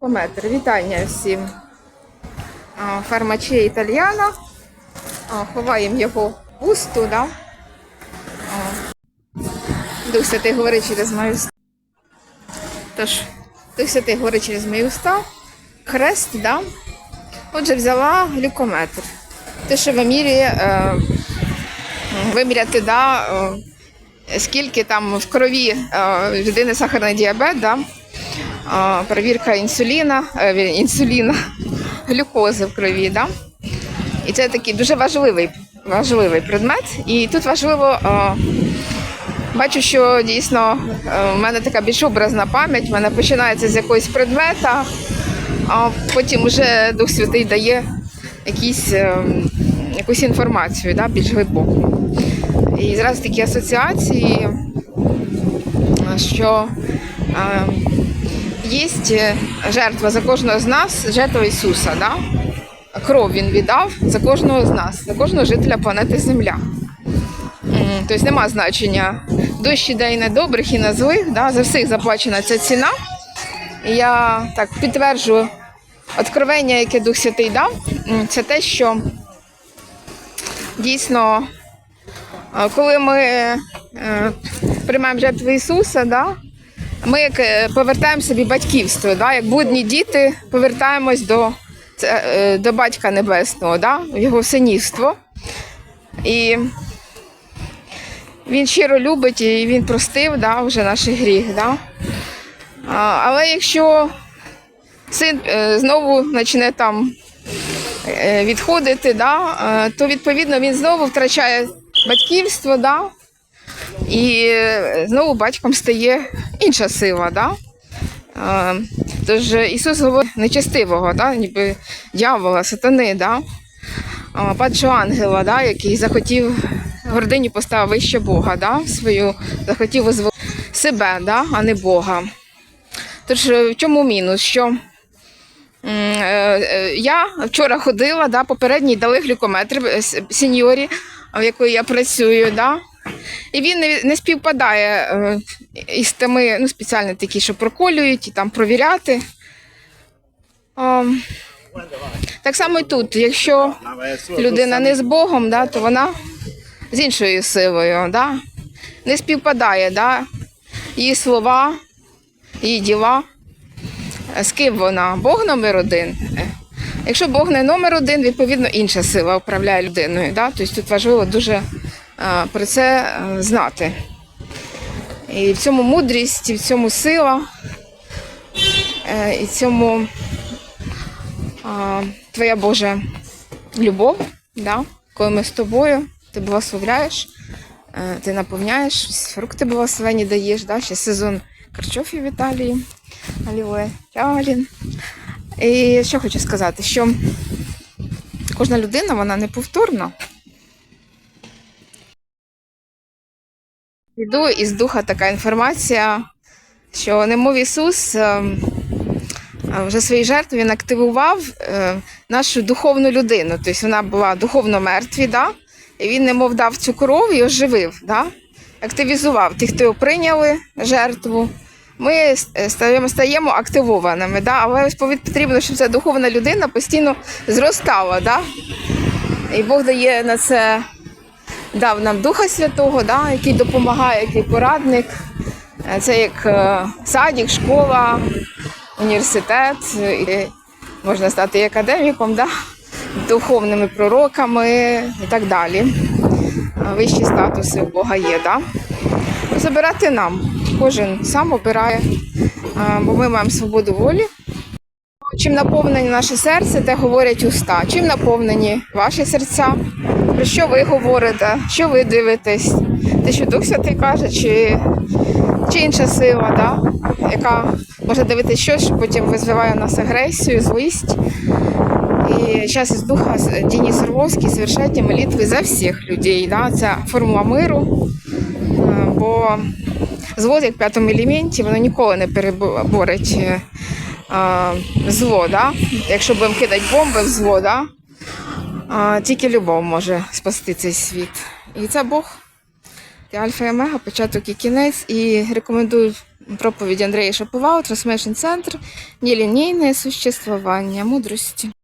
Кометр, вітання всім. Фармаче італіана. Ховаємо його в усту, да? Дух Святий говорить через мої уста. Тож, Дух Святий говорить через мої уста. Хрест, да? Отже, взяла глюкометр. Те, що вимірює, е, виміряти, да, е, скільки там в крові е, людини сахарний діабет, да? Перевірка інсуліна, е, інсуліна, глюкози в крові. Да? І це такий дуже важливий, важливий предмет. І тут важливо, е, бачу, що дійсно е, в мене така більш образна пам'ять, в мене починається з якогось предмета, а потім вже Дух Святий дає якісь, якусь інформацію да, більш глибоку. І зараз такі асоціації, що е, є жертва за кожного з нас, жертва Ісуса. Да? Кров Він віддав за кожного з нас, за кожного жителя планети Земля. Тобто нема значення дощ іде і на добрих, і на злих. Да? За всіх заплачена ця ціна. Я так підтверджую откровення, яке Дух Святий дав, це те, що дійсно, е, коли ми е, приймаємо жертву Ісуса, да, ми як е, повертаємо собі батьківство, да, як будні діти повертаємось до, е, до батька небесного, да, його синівство. І він щиро любить і він простив да, вже наш гріх. Да. Але якщо син е, знову почне там е, відходити, да, е, то відповідно він знову втрачає батьківство, да, і е, знову батьком стає інша сила. Да? Е, Тож Ісус говорить нечестивого, да? ніби дьявола, сатани, да? падшого ангела, да? який захотів гордині поставив вище Бога, да? свою, захотів визволити себе, да? а не Бога. Тож е, в чому мінус? Що е, е, я вчора ходила, да, попередній дали глюкометр е, сеньорі, в якої я працюю, да, і він не, не співпадає е, із тими, ну, спеціально такі, що проколюють і там провіряти. А, так само і тут, якщо людина не з Богом, да, то вона з іншою силою, да, не співпадає, да, її слова, її діла. Е, З ким вона? Бог номер один. Е, Якщо Бог не номер один, відповідно інша сила управляє людиною. Да? Тобто тут важливо дуже про це е, знати. І в цьому мудрість, і в цьому сила, е, і в цьому твоя Божа любов, да? коли ми з тобою, ти благословляєш, е, ти наповняєш, фрукти благословені даєш, да? ще сезон карчофів в Італії. Алілуя, Алін. І що хочу сказати, що кожна людина вона неповторна. Іду із духа така інформація, що немов Ісус е, е, вже своїй жертві він активував е, нашу духовну людину. Тобто вона була духовно мертві, да? і він немов дав цю кров і оживив, да? активізував тих, хто його прийняли жертву. Ми стаємо, стаємо активованими, да? але ось потрібно, щоб ця духовна людина постійно зростала. Да? І Бог дає на це дав нам Духа Святого, да, який допомагає, який порадник. Е, Це як е, садик, школа, університет. І можна стати і академіком, да, духовними пророками і так далі. Вищі статуси у Бога є. Да. Забирати нам. Кожен сам обирає, е, бо ми маємо свободу волі. Чим наповнені наше серце, те говорять уста. Чим наповнені ваші серця? Про що ви говорите? Що ви дивитесь? Те, що Дух Святий каже, чи, чи інша сила, да? яка може дивитися щось, що потім визвиває в нас агресію, злість. І зараз із духа Денис Орловський совершайте молитви за всіх людей. Да? Це формула миру. Е, Бо зло, як в п'ятому елементі, воно ніколи не переборить е, а, зло, да? якщо будемо кидати бомби в зло, да? А, тільки любов може спасти цей світ. І це Бог. Це альфа і омега, початок і кінець. І рекомендую проповідь Андрея Шаповала, Трансмешн Центр, нелінійне существування мудрості.